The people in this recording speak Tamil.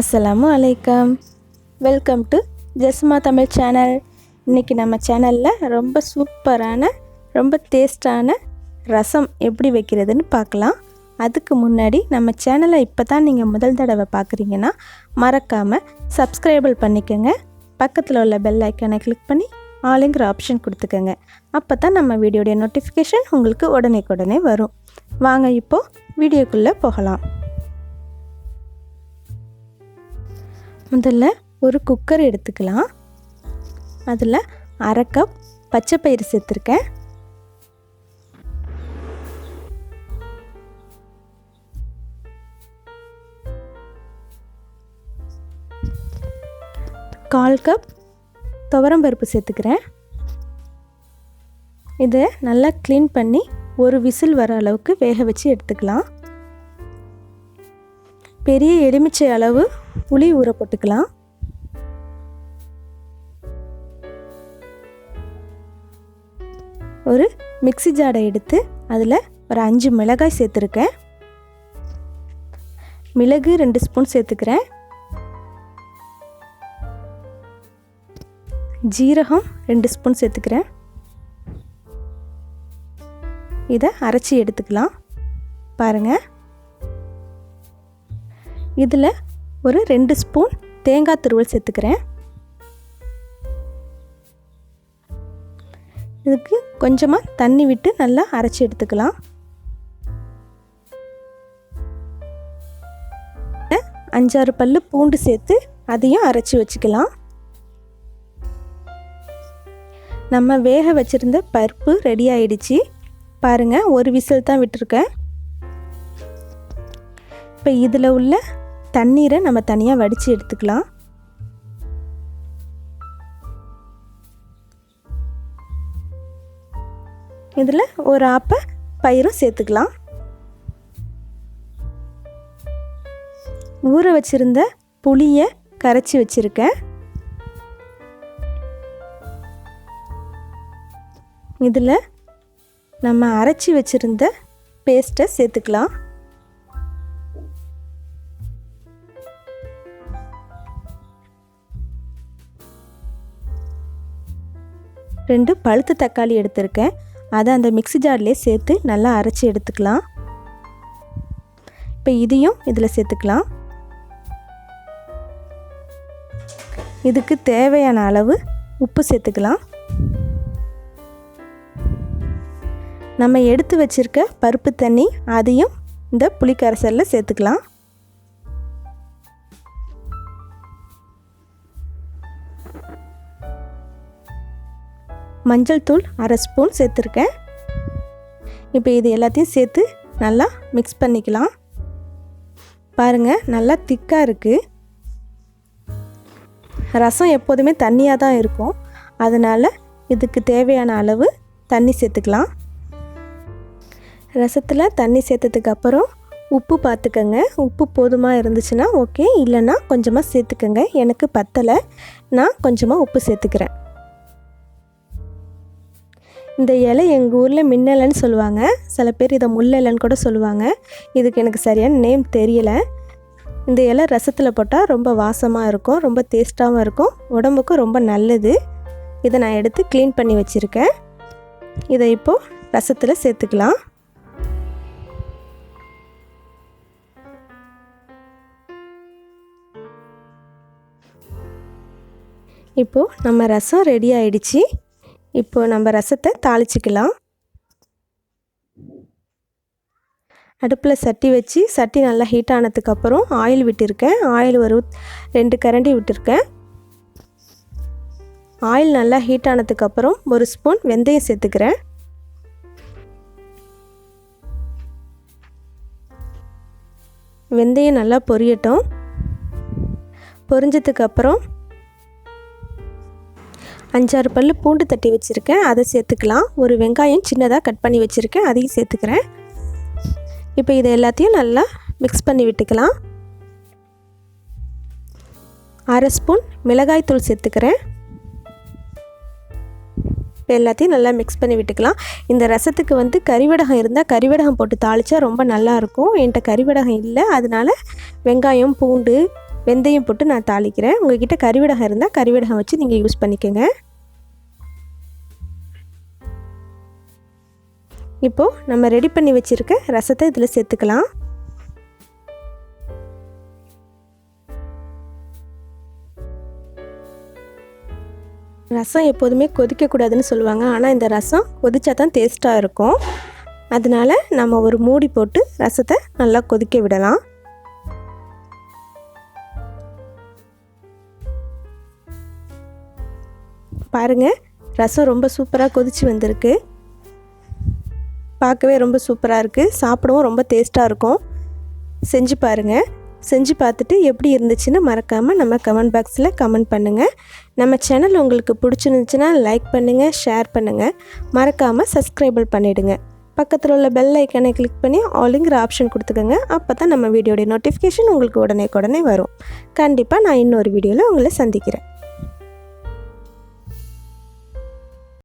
அஸ்ஸலாமு அலைக்கம் welcome to Jasma Tamil channel இன்றைக்கி நம்ம சேனலில் ரொம்ப சூப்பரான ரொம்ப டேஸ்டான ரசம் எப்படி வைக்கிறதுன்னு பார்க்கலாம். அதுக்கு முன்னாடி நம்ம சேனலை இப்போ தான் நீங்கள் முதல் தடவை பார்க்குறீங்கன்னா மறக்காமல் சப்ஸ்கிரைபிள் பண்ணிக்கோங்க. பக்கத்தில் உள்ள பெல் ஐக்கானை கிளிக் பண்ணி ஆளுங்கிற ஆப்ஷன் கொடுத்துக்கோங்க. அப்போ தான் நம்ம வீடியோடைய நோட்டிஃபிகேஷன் உங்களுக்கு உடனே உடனே வரும். வாங்க இப்போது வீடியோக்குள்ளே போகலாம். முதல்ல ஒரு குக்கர் எடுத்துக்கலாம். அதில் அரை கப் பச்சை பயிறு சேர்த்துருக்கேன். கால் கப் துவரம் பருப்பு சேர்த்துக்கிறேன். இதை நல்லா க்ளீன் பண்ணி ஒரு விசில் வர அளவுக்கு வேக வச்சு எடுத்துக்கலாம். பெரிய எலுமிச்சை அளவு புளி ஊற போட்டுக்கலாம். ஒரு மிக்சி ஜாடை எடுத்து அதில் ஒரு அஞ்சு மிளகாய் சேர்த்துருக்கேன். மிளகு ரெண்டு ஸ்பூன் சேர்த்துக்கிறேன். ஜீரகம் ரெண்டு ஸ்பூன் சேர்த்துக்கிறேன். இதை அரைச்சி எடுத்துக்கலாம். பாருங்கள் இதில் ஒரு ரெண்டு ஸ்பூன் தேங்காய் துருவல் சேர்த்துக்கிறேன். இதுக்கு கொஞ்சமாக தண்ணி விட்டு நல்லா அரைச்சி எடுத்துக்கலாம். அஞ்சாறு பல் பூண்டு சேர்த்து அதையும் அரைச்சி வச்சுக்கலாம். நம்ம வேக வச்சுருந்த பருப்பு ரெடி ஆயிடுச்சு. பாருங்கள் ஒரு விசில் தான் விட்டுருக்கேன். இப்போ இதில் உள்ள தண்ணீரை நம்ம தனியாக வடித்து எடுத்துக்கலாம். இதில் ஒரு ஆப்பை பயிரும் சேர்த்துக்கலாம். ஊற வச்சுருந்த புளியை கரைச்சி வச்சுருக்கேன். இதில் நம்ம அரைச்சி வச்சுருந்த பேஸ்ட்டை சேர்த்துக்கலாம். ரெண்டு பழுத்த தக்காளி எடுத்திருக்கேன். அதை அந்த மிக்ஸி ஜார்லேயே சேர்த்து நல்லா அரைச்சி எடுத்துக்கலாம். இப்போ இதையும் இதில் சேர்த்துக்கலாம். இதுக்கு தேவையான அளவு உப்பு சேர்த்துக்கலாம். நம்ம எடுத்து வச்சுருக்க பருப்பு தண்ணி அதையும் இந்த புளிக்கரைசலில் சேர்த்துக்கலாம். மஞ்சள் தூள் அரை ஸ்பூன் சேர்த்துருக்கேன். இப்போ இது எல்லாத்தையும் சேர்த்து நல்லா மிக்ஸ் பண்ணிக்கலாம். பாருங்கள் நல்லா திக்காக இருக்குது ரசம் எப்போதுமே தண்ணியாக தான் இருக்கும். அதனால் இதுக்கு தேவையான அளவு தண்ணி சேர்த்துக்கலாம். ரசத்தில் தண்ணி சேர்த்ததுக்கு அப்புறம் உப்பு பார்த்துக்கங்க உப்பு போதுமாக இருந்துச்சுன்னா ஓகே இல்லைன்னா கொஞ்சமாக சேர்த்துக்கோங்க. எனக்கு பத்தலை. நான் கொஞ்சமாக உப்பு சேர்த்துக்கிறேன். இந்த இலை எங்கள் ஊரில் மின்னலைன்னு சொல்லுவாங்க. சில பேர் இதை முள்ளலைன்னு கூட சொல்லுவாங்க. இதுக்கு எனக்கு சரியான நேம் தெரியல. இந்த இலை ரசத்தில் போட்டால் ரொம்ப வாசமாக இருக்கும் ரொம்ப டேஸ்ட்டாகவும் இருக்கும் உடம்புக்கும் ரொம்ப நல்லது. இதை நான் எடுத்து க்ளீன் பண்ணி வச்சுருக்கேன். இதை இப்போது ரசத்தில் சேர்த்துக்கலாம். இப்போது நம்ம ரசம் ரெடி ஆயிடுச்சு. இப்போது நம்ம ரசத்தை தாளிச்சிக்கலாம். அடுப்பில் சட்டி வச்சு சட்டி நல்லா ஹீட் ஆனதுக்கப்புறம் ஆயில் விட்டுருக்கேன். ஆயில் ஒரு ரெண்டு கரண்டி விட்டுருக்கேன். ஆயில் நல்லா ஹீட் ஆனதுக்கப்புறம் ஒரு ஸ்பூன் வெந்தயம் சேர்த்துக்கிறேன். வெந்தயம் நல்லா பொரியட்டும். பொரிஞ்சதுக்கப்புறம் அஞ்சாறு பல் பூண்டு தட்டி வச்சுருக்கேன். அதை சேர்த்துக்கலாம். ஒரு வெங்காயம் சின்னதாக கட் பண்ணி வச்சுருக்கேன். அதையும் சேர்த்துக்கிறேன். இப்போ இதை எல்லாத்தையும் நல்லா மிக்ஸ் பண்ணி விட்டுக்கலாம். அரை ஸ்பூன் மிளகாய் தூள் சேர்த்துக்கிறேன். இப்போ எல்லாத்தையும் நல்லா மிக்ஸ் பண்ணி விட்டுக்கலாம். இந்த ரசத்துக்கு வந்து கறிவடகம் இருந்தால் கறிவடகம் போட்டு தாளித்தா ரொம்ப நல்லாயிருக்கும் என்கிட்ட கறிவடகம் இல்லை. அதனால் வெங்காயம் பூண்டு வெந்தயம் போட்டு நான் தாளிக்கிறேன். உங்ககிட்ட கறிவடகம் இருந்தால் கறிவடகம் வச்சு நீங்கள் யூஸ் பண்ணிக்கோங்க. இப்போது நம்ம ரெடி பண்ணி வச்சுருக்க ரசத்தை இதில் சேர்த்துக்கலாம். ரசம் எப்போதுமே கொதிக்கக்கூடாதுன்னு சொல்லுவாங்க. ஆனால் இந்த ரசம் கொதிச்சா தான் டேஸ்ட்டாக இருக்கும். அதனால் நம்ம ஒரு மூடி போட்டு ரசத்தை நல்லா கொதிக்க விடலாம். பாருங்கள் ரசம் ரொம்ப சூப்பராக கொதிச்சு வந்திருக்கு. பார்க்கவே ரொம்ப சூப்பராக இருக்குது சாப்பிடவும் ரொம்ப டேஸ்ட்டாக இருக்கும். செஞ்சு பாருங்கள் செஞ்சு பார்த்துட்டு எப்படி இருந்துச்சுன்னு மறக்காமல் நம்ம கமெண்ட் பாக்ஸில் கமெண்ட் பண்ணுங்கள் நம்ம சேனல் உங்களுக்கு பிடிச்சிருந்துச்சுன்னா லைக் பண்ணுங்கள் ஷேர் பண்ணுங்கள் மறக்காமல் சப்ஸ்கிரைபிள் பண்ணிவிடுங்க பக்கத்தில் உள்ள பெல் ஐக்கனை கிளிக் பண்ணி ஆலிங்கிற ஆப்ஷன் கொடுத்துக்கோங்க. அப்போ தான் நம்ம வீடியோடைய நோட்டிஃபிகேஷன் உங்களுக்கு உடனே உடனே வரும். கண்டிப்பாக நான் இன்னொரு வீடியோவில் உங்களை சந்திக்கிறேன்.